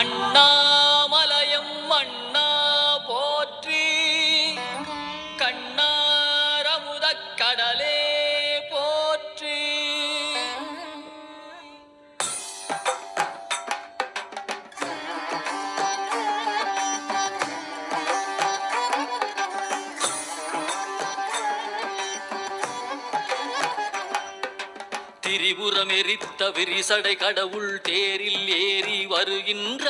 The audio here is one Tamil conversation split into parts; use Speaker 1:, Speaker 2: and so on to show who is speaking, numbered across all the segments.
Speaker 1: அண்ணாமலயம் திரிபுரம் விரிசடை கடவுள் தேரில் ஏறி வருகின்றார்.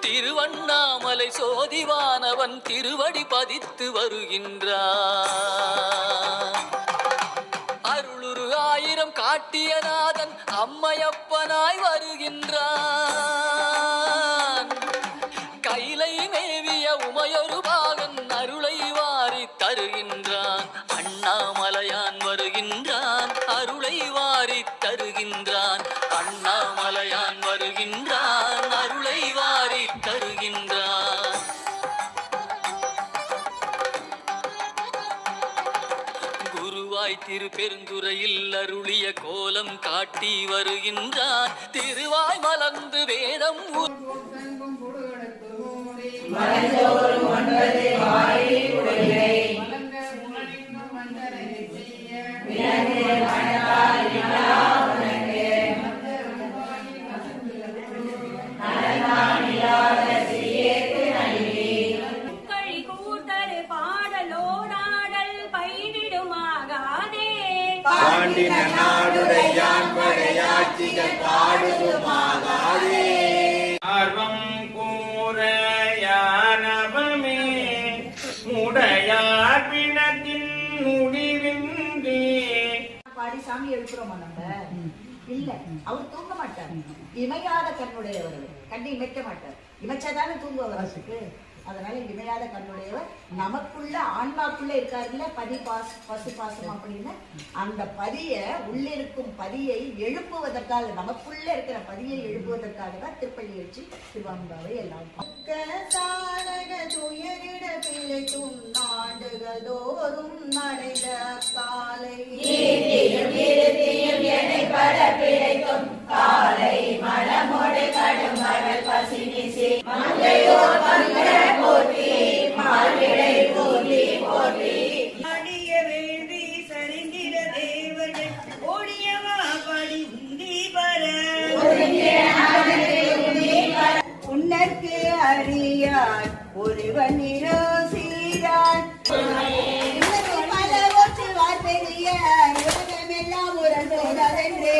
Speaker 1: திருவண்ணாமலை சோதிவானவன் திருவடி பதித்து வருகின்றார். அருளுரு ஆயிரம் காட்டியநாதன் அம்மையப்பனாய் வருகின்றான். கைலை மேவிய உமையொரு பாகன் அருளை வாரி தருகின்றான் குருவாய் திருப்பெருந்துறையில் அருளிய கோலம் காட்டி வருகின்றார். திருவாய் மலர்ந்து வேதம் உ-
Speaker 2: மண்டலை
Speaker 3: பாண்டின நாடுடையான் படையாட்சிகள் பாடுதுமாகாதே ஆர்வம் கூற யானவமே உடையார் பிணத்தின் முடிவின்றி
Speaker 4: பாடி சாமி எழுப்புறோமா நம்ம? இல்ல. அவர் தூங்க மாட்டார். இமையாத கண்ணுடையவர். கண்ணை இமைக்க மாட்டார். இமைச்சாதானே தூங்குவார் அவருக்கு? அதனால இமையாத கண்ணுடையவர். நமக்குள்ள ஆன்மாக்குள்ள இருக்காருல்ல? பதி பாஸ் பசு பாசம் அப்படின்னு. அந்த பதிய உள்ளிருக்கும் பதியை எழுப்புவதற்காக நமக்குள்ள இருக்கிற பதியை எழுப்புவதற்காக தான் திருப்பள்ளி எழுச்சி சிவாம்பாவை எல்லாம் துயரிட பிழைக்கும் நாடுகள் தோறும் நடைந்த காலை.
Speaker 5: அடிய அறியான் அறியார் ஒருவன் சீரான்
Speaker 4: பல ஒற்று வார்த்தைய உலகமெல்லாம் உரண்டோதென்று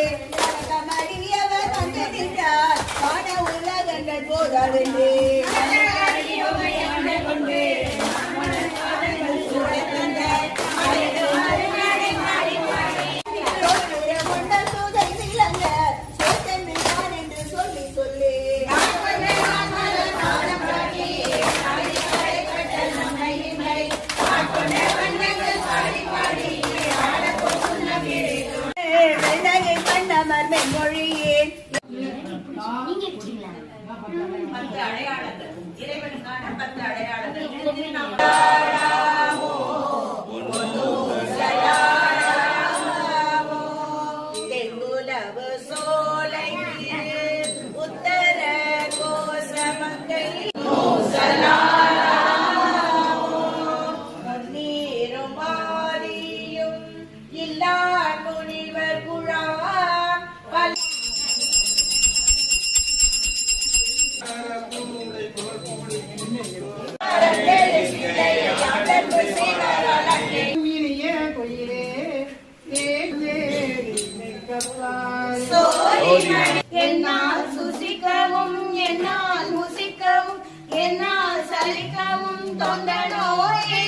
Speaker 4: அறியவர் வந்து நின்றார். காண உலகங்கள் போதாதென்றே
Speaker 5: தெங்குலவு
Speaker 2: என்னால் சுசிக்கவும் என்னால் முசிக்கவும் என்னால் சலிக்கவும் தொண்ட நோயை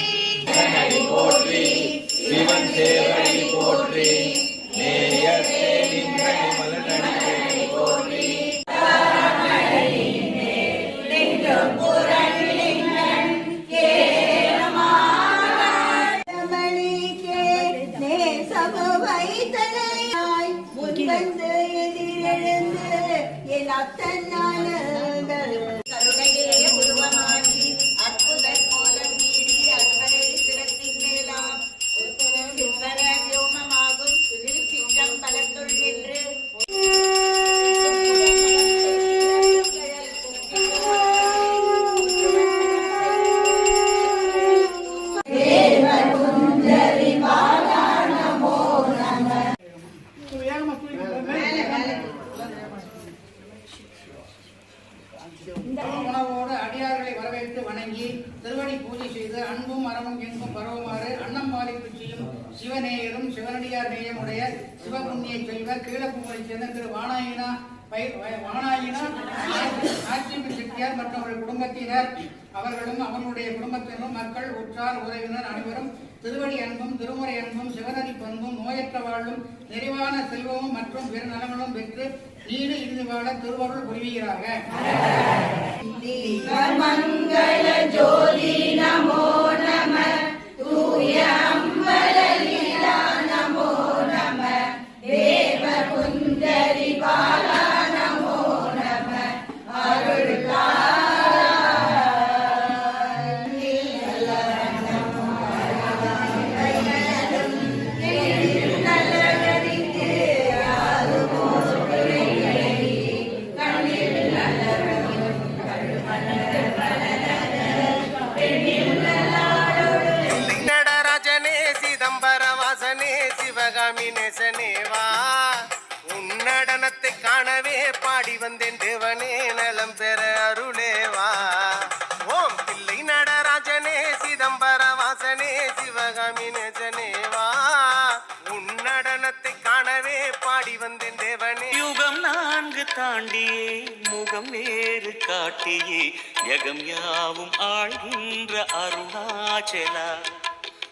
Speaker 3: சிவன் சேவடி போற்றி நேயத்தே
Speaker 4: எதிரெழுந்து
Speaker 6: Atenyal. சிவநேயரும் சிவனடியார் நேயமுடைய சிவபுண்ணிய செல்வர் கீழக்குமரை சேர்ந்த திரு வானாயினா வானாயினா ஆட்சிப்பு செட்டியார் மற்றும் அவர்கள் குடும்பத்தினர். அவர்களும் அவர்களுடைய குடும்பத்தினரும் மக்கள் உற்றார் உறவினர் அனைவரும் திருவடி அன்பும் திருமுறை அன்பும் சிவநதி பண்பும் நோயற்ற வாழும் நிறைவான செல்வமும் மற்றும் பிற நலங்களும் பெற்று நீடு இறுதி வாழ திருவருள் புரிவீராக
Speaker 5: ஜோதி நமோ நம
Speaker 7: சிவகாமி நேசனே வா. உன் நடனத்தை காணவே பாடி வந்தேன் தேவனே நலம் பெற அருளேவா ஓம் பிள்ளை நடராஜனே சிதம்பர வாசனே சிவகாமி நேசனே வா. உன் நடனத்தை காணவே பாடி வந்தேன் தேவனே.
Speaker 8: யுகம் நான்கு தாண்டியே முகம் வேறு காட்டியே யகம் யாவும் ஆழ்கின்ற அருணாச்சலா.